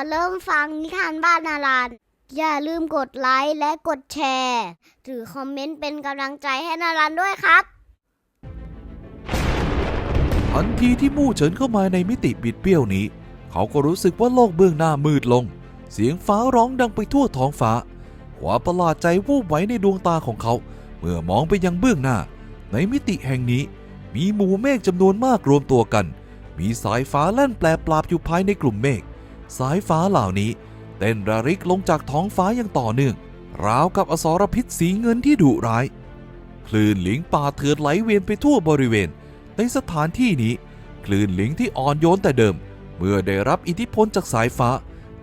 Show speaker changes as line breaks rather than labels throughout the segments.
อเริ่มฟังนิทานบ้านนารันอย่าลืมกดไลค์และกดแชร์หรือคอมเมนต์เป็นกำลังใจให้นารันด้วยครับ
ทันทีที่มู่เฉินเข้ามาในมิติบิดเบี้ยวนี้ เขาก็รู้สึกว่าโลกเบื้องหน้ามืดลง เสียงฟ้าร้องดังไปทั่วท้องฟ้าความประหลาดใจวูบไหวในดวงตาของเขา เมื่อมองไปยังเบื้องหน้า ในมิติแห่งนี้ มีหมู่เมฆจำนวนมากรวมตัวกัน มีสายฟ้าแล่นแปลปราบอยู่ภายในกลุ่มเมฆ สายฟ้าเหล่านี้เต้นระริกลงจากท้องฟ้าอย่างต่อเนื่อง ราวกับอสรพิษสีเงินที่ดุร้าย คลื่นหลิงป่าเถือนไหลเวียนไปทั่วบริเวณ ในสถานที่นี้ คลื่นหลิงที่อ่อนโยนแต่เดิม เมื่อได้รับอิทธิพลจากสายฟ้า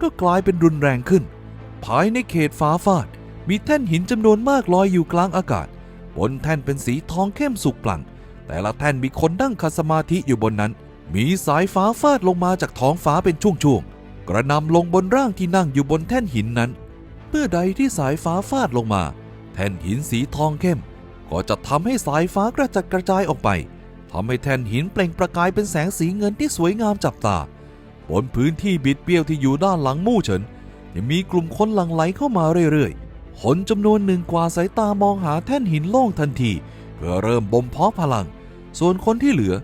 ก็กลายเป็นรุนแรงขึ้น ภายในเขตฟ้าฟาด มีแท่นหินจำนวนมากลอยอยู่กลางอากาศ บนแท่นเป็นสีทองเข้มสุกปลั่ง แต่ละแท่นมีคนนั่งคัดสมาธิอยู่บนนั้น มีสายฟ้าฟาดลงมาจากท้องฟ้าเป็นช่วงๆ กระนำลงบนร่างที่นั่งอยู่บนแท่นหินนั้น เมื่อใดที่สายฟ้าฟาดลงมา แท่นหินสีทองเข้ม ก็จะทำให้สายฟ้ากระจัดกระจายออกไปทำให้แท่นหินเปล่งประกายเป็นแสงสีเงินที่สวยงามจับตา บนพื้นที่บิดเบี้ยวที่อยู่ด้านหลังมู่เฉินยังมีกลุ่มคนหลั่งไหลเข้ามาเรื่อยๆคนจำนวนหนึ่งกว่าสายตามองหาแท่นหินโล่งทันที เพื่อเริ่มบ่มเพาะพลัง ส่วนคนที่เหลือ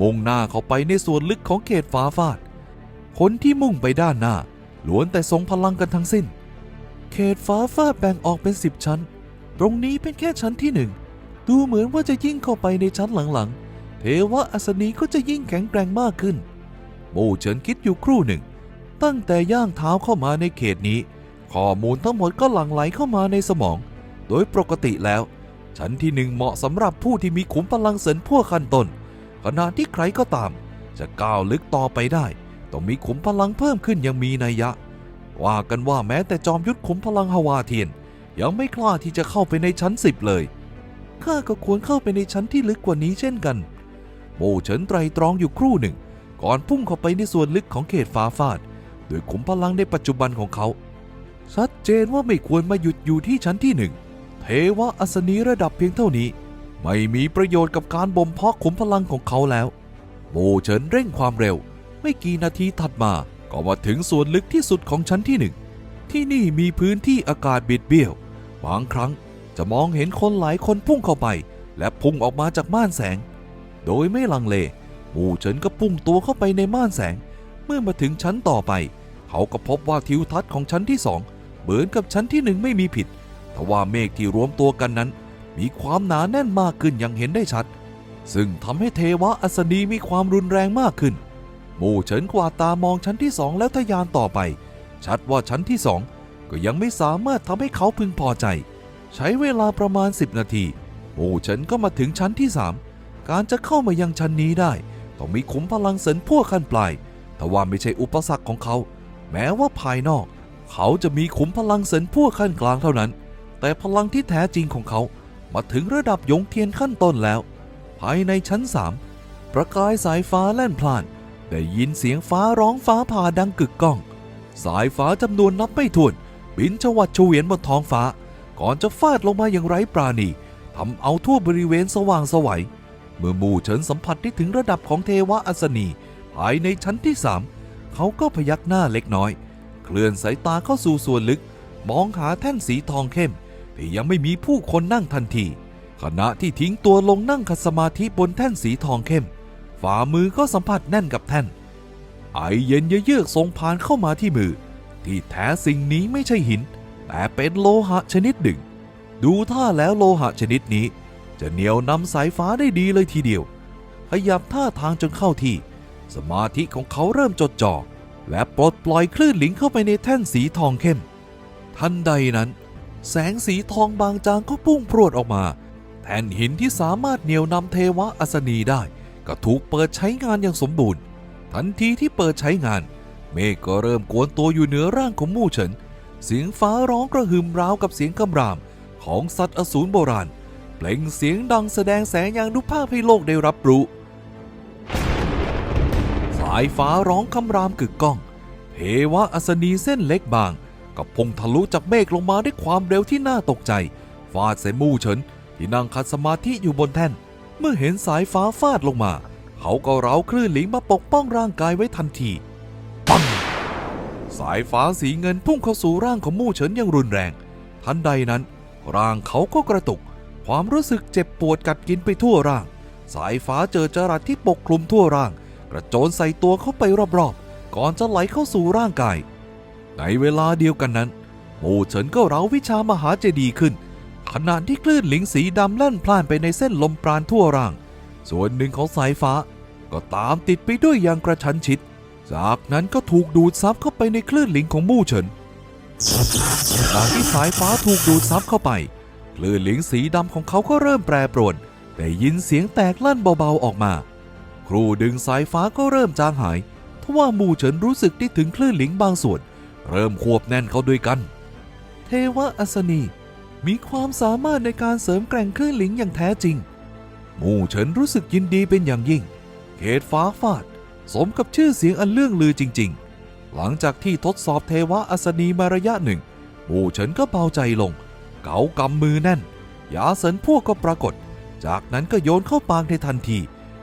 มุ่งหน้าเข้าไปในส่วนลึกของเขตฟ้าฟาด คนที่มุ่งไปด้านหน้าล้วนแต่ทรงพลังกันทั้งสิ้น เขตฟ้าฟาดแบ่งออกเป็นสิบชั้น ตรงนี้เป็นแค่ชั้นที่หนึ่ง ดูเหมือนว่าจะยิ่งเข้าไปในชั้นหลังๆ เทวะอัศนีก็จะยิ่งแข็งแกร่งมากขึ้น โมเฉินคิดอยู่ครู่หนึ่ง ตั้งแต่ย่างเท้าเข้ามาในเขตนี้ ข้อมูลทั้งหมดก็หลั่งไหลเข้ามาในสมอง โดยปกติแล้ว ชั้นที่หนึ่งเหมาะสำหรับผู้ที่มีขุมพลังเสริญพวกขั้นต้นขณะที่ใครก็ตาม จะก้าวลึกต่อไปได้ ต้องมีขุมพลังเพิ่มขึ้นยังมีนัยยะ ว่ากันว่าแม้แต่จอมยุทธขุมพลังฮาวาเทียน ยังไม่กล้าที่จะเข้าไปในชั้นสิบเลย ข้าก็ควรเข้าไปในชั้นที่ลึกกว่านี้เช่นกัน โมเฉินไตรตรองอยู่ครู่หนึ่ง ก่อนพุ่งเข้าไปในส่วนลึกของเขตฟ้าฟาดโดยขุมพลังในปัจจุบันของเขา ชัดเจนว่าไม่ควรมาหยุดอยู่ที่ชั้นที่หนึ่งเทวะอัศนีระดับเพียงเท่านี้ ไม่มีประโยชน์กับการบ่มเพาะขุมพลังของเขาแล้ว โมเฉินเร่งความเร็ว ไม่กี่นาทีถัดมาก็มาถึงส่วนลึกที่สุดของชั้นที่หนึ่ง ที่นี่มีพื้นที่อากาศบิดเบี้ยว บางครั้งจะมองเห็นคนหลายคนพุ่งเข้าไป และพุ่งออกมาจากม่านแสง โดยไม่ลังเล หมู่เฉินก็พุ่งตัวเข้าไปในม่านแสง เมื่อมาถึงชั้นต่อไป เขาก็พบว่าทิวทัศน์ของชั้นที่สองเหมือนกับชั้นที่หนึ่งไม่มีผิดทว่าเมฆที่รวมตัวกันนั้น มีความหนาแน่นมากขึ้นอย่างเห็นได้ชัด ซึ่งทำให้เทวะอัศนีมีความรุนแรงมากขึ้น มู่เฉินกวาดตามองชั้นที่สองแล้วทะยานต่อไป ชัดว่าชั้นที่สองก็ยังไม่สามารถทำให้เขาพึงพอใจ ใช้เวลาประมาณ 10 นาทีหมู่เฉินก็มาถึงชั้นที่3การจะเข้ามายังชั้นนี้ได้ ต้องมีขุมพลังเสริญพวกขั้นปลายแต่ว่าไม่ใช่อุปสรรคของเขา แม้ว่าภายนอก เขาจะมีขุมพลังเสริญพวกขั้นกลางเท่านั้น แต่พลังที่แท้จริงของเขา มาถึงระดับยงเทียนขั้นต้นแล้ว ภายในชั้น3ประกายสายฟ้าแล่นพล่าน ได้ยินเสียงฟ้าร้องฟ้าผ่าดังกึกก้อง สายฟ้าจำนวนนับไม่ถ้วน บินชวัดเฉวียนบนท้องฟ้า ก่อนจะฟาดลงมาอย่างไร้ปราณีทำเอาทั่วบริเวณสว่างสวัย เมื่อมู่เฉินสัมผัสได้ถึงระดับของเทวะอัศนี ภายในชั้นที่สามเขาก็พยักหน้าเล็กน้อย เคลื่อนสายตาเข้าสู่ส่วนลึก มองหาแท่นสีทองเข้ม ที่ยังไม่มีผู้คนนั่งทันที ขณะที่ทิ้งตัวลงนั่งขัดสมาธิบนแท่นสีทองเข้ม ฝ่ามือก็สัมผัสแน่นกับแท่น ไอเย็นเยือกส่งผ่านเข้ามาที่มือ ที่แท้สิ่งนี้ไม่ใช่หิน แต่เป็นโลหะชนิดหนึ่ง ดูท่าแล้วโลหะชนิดนี้ จะเหนียวนำสายฟ้าได้ดีเลยทีเดียว ขยับท่าทางจนเข้าที่ สมาธิของเขาเริ่มจดจ่อและปลดปล่อยคลื่นหลิงเข้าไปในแท่นสีทองเข้ม ทันใดนั้น แสงสีทองบางจางก็พุ่งพรวดออกมา แท่นหินที่สามารถเหนี่ยวนำเทวะอัศนีได้ ก็ถูกเปิดใช้งานอย่างสมบูรณ์ ทันทีที่เปิดใช้งาน เมฆก็เริ่มกวนตัวอยู่เหนือร่างของมู่เฉิน เสียงฟ้าร้องกระหึ่มราวกับเสียงคำราม ของสัตว์อสูรโบราณ เปล่งเสียงดังแสดงแสงอย่างนุภาพให้โลกได้รับรู้สายฟ้าร้องคำรามกึกก้องเทวะอัศนีเส้นเล็กบางกับพงทะลุจากเมฆลงมาด้วยความเร็วที่น่าตกใจฟาดใส่มู่เฉินที่นั่งคัดสมาธิอยู่บนแท่น เมื่อเห็นสายฟ้าฟาดลงมา เขาก็เร้าคลื่นหลิงมาปกป้องร่างกายไว้ทันทีปังสายฟ้าสีเงินพุ่งเข้าสู่ร่างของมู่เฉินอย่างรุนแรง ทันใดนั้น ร่างเขาก็กระตุก ความรู้สึกเจ็บปวดกัดกินไปทั่วร่าง สายฟ้าเจอจรัสที่ปกคลุมทั่วร่าง กระโจนใส่ตัวเข้าไปรอบๆ ก่อนจะไหลเข้าสู่ร่างกาย ในเวลาเดียวกันนั้น มู่เฉินก็เร้าวิชามหาเจดีย์ขึ้น ขณะที่คลื่นหลิงสีดำแล่นพล่านไปในเส้นลมปราณทั่วร่าง ส่วนหนึ่งของสายฟ้าก็ตามติดไปด้วยอย่างกระชั้นชิด จากนั้นก็ถูกดูดซับเข้าไปในคลื่นหลิงของมู่เฉินขณะที่สายฟ้าถูกดูดซับเข้าไป คลื่นหลิงสีดำของเขาก็เริ่มแปรปรวนได้ยินเสียงแตกลั่นเบาๆออกมา ครูดึงสายฟ้าก็เริ่มจางหายทว่ามู่เฉินรู้สึกได้ถึงคลื่นหลิงบางส่วน เริ่มควบแน่นเข้าด้วยกัน เทวะอัศนี มีความสามารถในการเสริมแกร่งคลื่นหลิงอย่างแท้จริง มู่เฉินรู้สึกยินดีเป็นอย่างยิ่ง เขตฟ้าฟาด สมกับชื่อเสียงอันเลื่องลือจริง ๆ หลังจากที่ทดสอบเทวะอัศนีมาระยะหนึ่ง มู่เฉินก็เบาใจลง เกากำมือแน่น ยาเสินพวกก็ปรากฏ จากนั้นก็โยนเข้าปากในทันที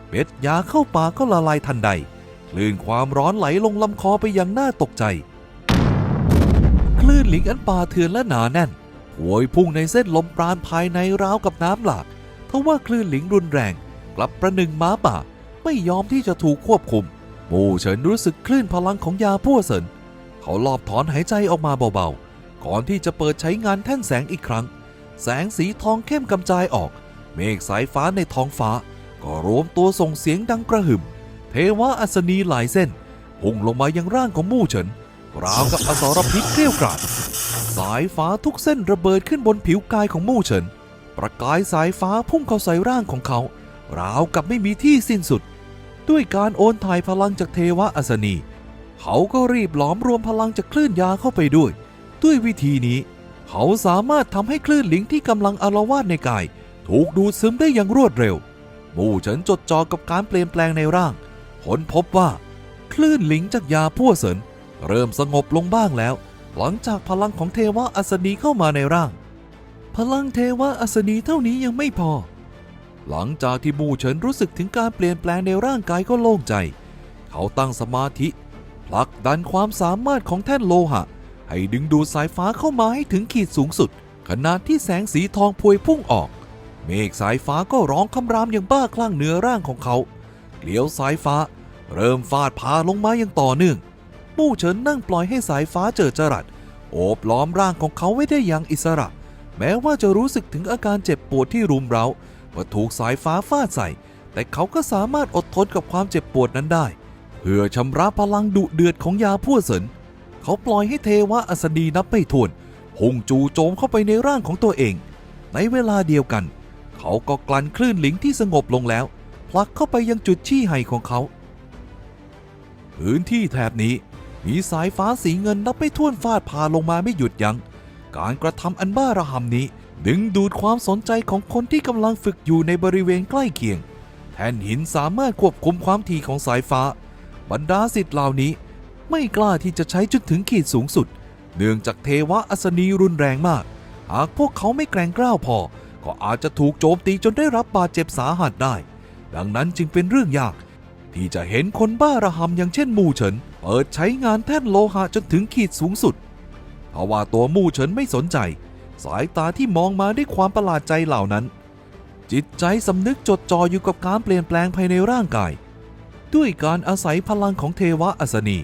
เม็ดยาเข้าปากก็ละลายทันใด คลื่นความร้อนไหลลงลำคอไปอย่างน่าตกใจ คลื่นหลิงอันป่าเถื่อนและหนาแน่น โวยพุ่งในเส้นลมปราณภายในราวกับน้ำหลากทว่าคลื่นหลิงรุนแรง กลับประหนึ่งม้าป่า ไม่ยอมที่จะถูกควบคุมหมู่เฉินรู้สึกคลื่นพลังของยาพั่วเสินเขาลอบถอนหายใจออกมาเบาๆ ก่อนที่จะเปิดใช้งานแท่นแสงอีกครั้ง แสงสีทองเข้มกำจายออก เมฆสายฟ้าในท้องฟ้า ก็รวมตัวส่งเสียงดังกระหึ่ม เทวะอัศนีหลายเส้น พุ่งลงมายังร่างของมู่เฉิน ราวกับอสรพิษเกลี้ยวกราด สายฟ้าทุกเส้นระเบิดขึ้นบนผิวกายของมู่เฉิน ประกายสายฟ้าพุ่งเข้าใส่ร่างของเขา ราวกับไม่มีที่สิ้นสุด ด้วยการโอนถ่ายพลังจากเทวะอัศนี เขาก็รีบหลอมรวมพลังจากคลื่นยาเข้าไปด้วย ด้วยวิธีนี้ เขาสามารถทำให้คลื่นหลิงที่กำลังอาละวาดในกาย ถูกดูดซึมได้อย่างรวดเร็ว มู่เฉินจดจ่อกับการเปลี่ยนแปลงในร่างค้นพบว่า คลื่นหลิงจากยาพั่วเสินเริ่มสงบลงบ้างแล้ว หลังจากพลังของเทวะอัศนีเข้ามาในร่าง พลังเทวะอัศนีเท่านี้ยังไม่พอ หลังจากที่มู่เฉินรู้สึกถึงการเปลี่ยนแปลงในร่างกายก็โล่งใจ เขาตั้งสมาธิผลักดันความสามารถของแท่นโลหะ ให้ดึงดูดสายฟ้าเข้ามาให้ถึงขีดสูงสุด ขณะที่แสงสีทองพวยพุ่งออก เมฆสายฟ้าก็ร้องคำรามอย่างบ้าคลั่งเหนือร่างของเขา เกลียวสายฟ้า เริ่มฟาดพาลงมาอย่างต่อเนื่อง มู่เฉินนั่งปล่อยให้สายฟ้าเจอจรัสโอบล้อมร่างของเขาไว้ได้อย่างอิสระ แม้ว่าจะรู้สึกถึงอาการเจ็บปวดที่รุมเร้าเมื่อถูกสายฟ้าฟาดใส่ แต่เขาก็สามารถอดทนกับความเจ็บปวดนั้นได้ เพื่อชำระพลังดุเดือดของยาพั่วเสินเขาปล่อยให้เทวะอัสดีนับไม่ถ้วนพุ่งจู่โจมเข้าไปในร่างของตัวเอง ในเวลาเดียวกัน เขาก็กลั่นคลื่นหลิงที่สงบลงแล้วผลักเข้าไปยังจุดชี้ไห่ของเขา พื้นที่แถบนี้ มีสายฟ้าสีเงินนับไม่ถ้วนฟาดพาลงมาไม่หยุดยัง้ง การกระทำอันบ้าระห่ำนี้ ดึงดูดความสนใจของคนที่กำลังฝึกอยู่ในบริเวณใกล้เคียง แท่นหินสามารถควบคุมความถี่ของสายฟ้า บรรดาสิทธิ์เหล่านี้ ไม่กล้าที่จะใช้จนถึงขีดสูงสุด เนื่องจากเทวะอัศนีรุนแรงมาก หากพวกเขาไม่แกร่งกล้าวพอ ก็อาจจะถูกโจมตีจนได้รับบาดเจ็บสาหัสได้ ดังนั้นจึงเป็นเรื่องยาก ที่จะเห็นคนบ้าระห่ำอย่างเช่นมูเฉิน เปิดใช้งานแท่นโลหะจนถึงขีดสูงสุดเพราะว่าตัวมู่เฉินไม่สนใจ สายตาที่มองมาด้วยความประหลาดใจเหล่านั้น จิตใจสำนึกจดจ่ออยู่กับการเปลี่ยนแปลงภายในร่างกาย ด้วยการอาศัยพลังของเทวะอัศนี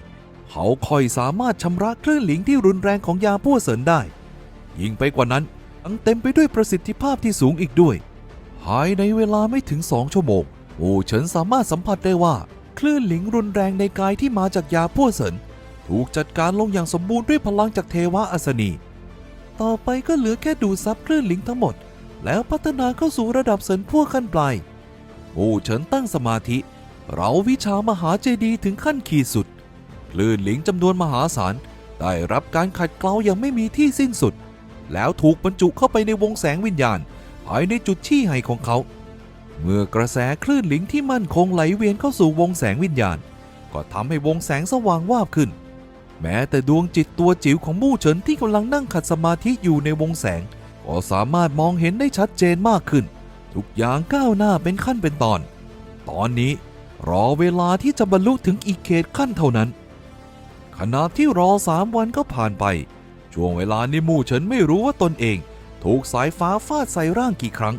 เขาค่อยสามารถชำระคลื่นหลิงที่รุนแรงของยาพั่วเสินได้ ยิ่งไปกว่านั้นยังเต็มไปด้วยประสิทธิภาพที่สูงอีกด้วย ภายในเวลาไม่ถึงสองชั่วโมงโอูเฉินสามารถสัมผัสได้ว่า คลื่นหลิงรุนแรงในกายที่มาจากยาพั่วเสินถูกจัดการลงอย่างสมบูรณ์ด้วยพลังจากเทวะอัศนี ต่อไปก็เหลือแค่ดูดซับคลื่นหลิงทั้งหมด แล้วพัฒนาเข้าสู่ระดับเสินพวขั้นปลายโอูเฉินตั้งสมาธิ เราวิชามหาเจดีถึงขั้นขีดสุด คลื่นหลิงจำนวนมหาศาลได้รับการขัดเกลาอย่างไม่มีที่สิ้นสุด แล้วถูกบรรจุเข้าไปในวงแสงวิญญาณภายในจุดชี้ไห่ของเขา เมื่อกระแสคลื่นหลิงที่มั่นคงไหลเวียนเข้าสู่วงแสงวิญญาณ ก็ทำให้วงแสงสว่างวาบขึ้น แม้แต่ดวงจิตตัวจิ๋วของมู่เฉินที่กำลังนั่งขัดสมาธิอยู่ในวงแสง ก็สามารถมองเห็นได้ชัดเจนมากขึ้น ทุกอย่างก้าวหน้าเป็นขั้นเป็นตอน ตอนนี้รอเวลาที่จะบรรลุถึงอีกเขตขั้นเท่านั้น ขณะที่รอสามวันก็ผ่านไป ช่วงเวลานี้มู่เฉินไม่รู้ว่าตนเอง ถูกสายฟ้าฟาดใส่ร่างกี่ครั้ง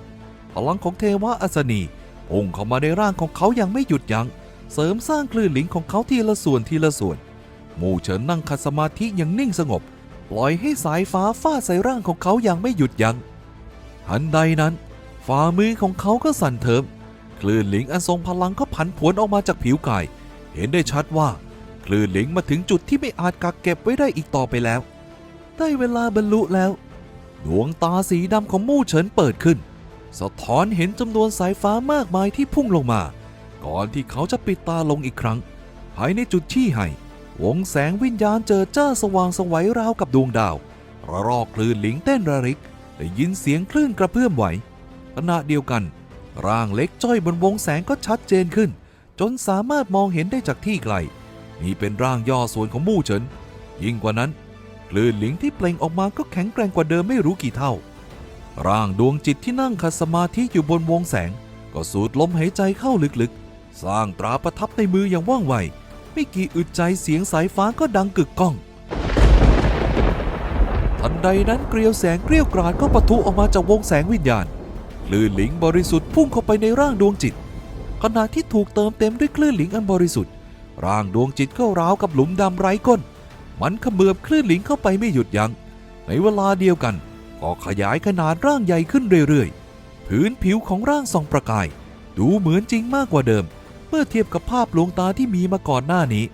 พลังของเทวะอัศนีพุ่งเข้ามาในร่างของเขาอย่างไม่หยุดยัง้ง เสริมสร้างคลื่นหลิงของเขาทีละส่วนทีละส่วน มู่เฉินนั่งขัดสมาธิอย่างนิ่งสงบ ปล่อยให้สายฟ้าฟาดใส่ร่างของเขาอย่างไม่หยุดยัง้งทันใดนั้น ฝ่ามือของเขาก็สั่นเทิม คลื่นหลิงอันทรงพลังก็ผันผวนออกมาจากผิวกาย เห็นได้ชัดว่าคลื่นหลิงมาถึงจุดที่ไม่อาจกักเก็บไว้ได้อีกต่อไปแล้ว ได้เวลาบรรลุแล้ว ดวงตาสีดำของมู่เฉินเปิดขึ้น สะท้อนเห็นจำนวนสายฟ้ามากมายที่พุ่งลงมา ก่อนที่เขาจะปิดตาลงอีกครั้ง ภายในจุดที่ให้ วงแสงวิญญาณเจอจ้าสว่างสวัยราวกับดวงดาว ระรอกคลื่นหลิงเต้นระริก ได้ยินเสียงคลื่นกระเพื่อมไหวขณะเดียวกัน ร่างเล็กจ้อยบนวงแสงก็ชัดเจนขึ้น จนสามารถมองเห็นได้จากที่ไกล นี่เป็นร่างย่อส่วนของมู่เฉิน ยิ่งกว่านั้นคลื่นหลิงที่เปล่งออกมาก็แข็งแกร่งกว่าเดิมไม่รู้กี่เท่า ร่างดวงจิตที่นั่งขัดสมาธิอยู่บนวงแสง ก็สูดลมหายใจเข้าลึกๆ สร้างตราประทับในมืออย่างว่องไว ไม่กี่อึดใจเสียงสายฟ้าก็ดังกึกก้อง ทันใดนั้นเกลียวแสงเกลียวกราดก็ปะทุออกมาจากวงแสงวิญญาณคลื่นหลิงบริสุทธิ์พุ่งเข้าไปในร่างดวงจิต ขณะที่ถูกเติมเต็มด้วยคลื่นหลิงอันบริสุทธิ์ ร่างดวงจิตก็ราวกับหลุมดำไร้ก้น มันขมือบคลื่นหลิงเข้าไปไม่หยุดยัง้งในเวลาเดียวกัน ก็ขยายขนาดร่างใหญ่ขึ้นเรื่อยๆ พื้นผิวของร่างส่องประกาย ดูเหมือนจริงมากกว่าเดิม เมื่อเทียบกับภาพลวงตาที่มีมาก่อนหน้านี้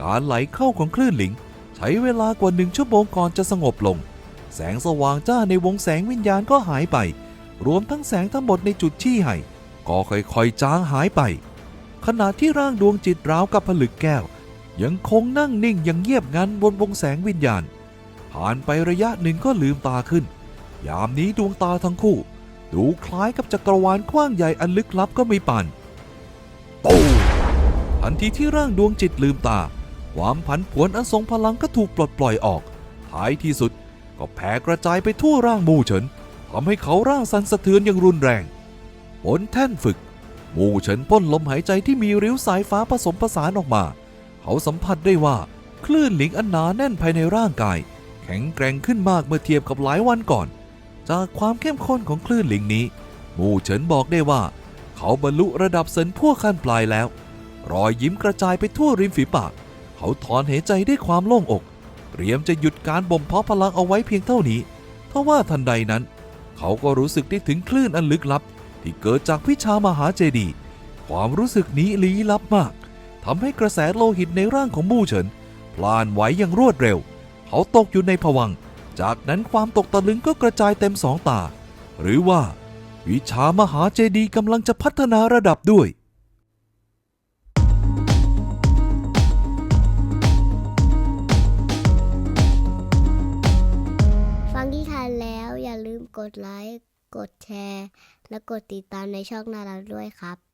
การไหลเข้าของคลื่นหลิง ใช้เวลากว่าหนึ่งชั่วโมงก่อนจะสงบลง แสงสว่างจ้าในวงแสงวิญญาณก็หายไป รวมทั้งแสงทั้งหมดในจุดที่ให้ก็ค่อยๆจางหายไป ขณะที่ร่างดวงจิตราวกับผลึกแก้ว ยังคงนั่งนิ่งอย่างเงียบงันบนวงแสงวิญญาณ ผ่านไประยะหนึ่งก็ลืมตาขึ้น ยามนี้ดวงตาทั้งคู่ ดูคล้ายกับจักรวาลกว้างใหญ่อันลึกลับก็มีป่านตูมทันทีที่ร่างดวงจิตลืมตา ความผันผวนอันทรงพลังก็ถูกปลดปล่อยออก ท้ายที่สุดก็แผ่กระจายไปทั่วร่างมูเฉินทำให้เขาร่างสั่นสะเทือนอย่างรุนแรงบนแท่นฝึก มูเฉินพ่นลมหายใจที่มีริ้วสายฟ้าผสมผสานออกมา เขาสัมผัสได้ว่าคลื่นหลิงอันหนาแน่นภายในร่างกาย แข็งแกร่งขึ้นมากเมื่อเทียบกับหลายวันก่อน จากความเข้มข้นของคลื่นหลิงนี้ มูเฉินบอกได้ว่า เขาบรรลุระดับเซินพวขั้นปลายแล้ว รอยยิ้มกระจายไปทั่วริมฝีปาก เขาถอนหายใจด้วยความโล่งอก เตรียมจะหยุดการบ่มเพาะพลังเอาไว้เพียงเท่านี้ทว่าทันใดนั้น เขาก็รู้สึกได้ถึงคลื่นอันลึกลับ ที่เกิดจากวิชามหาเจดี ความรู้สึกนี้ลี้ลับมากทำให้กระแสโลหิตในร่างของมู่เฉินพล่านไหวอย่างรวดเร็ว เขาตกอยู่ในผวัง จากนั้นความตกตะลึงก็กระจายเต็มสองตา หรือว่า วิชามหาเจดีย์กำลังจะพัฒนาระดับด้วย
ฟังที่ทันแล้วอย่าลืมกดไลค์ กดแชร์ และกดติดตามในช่องนาราด้วยครับ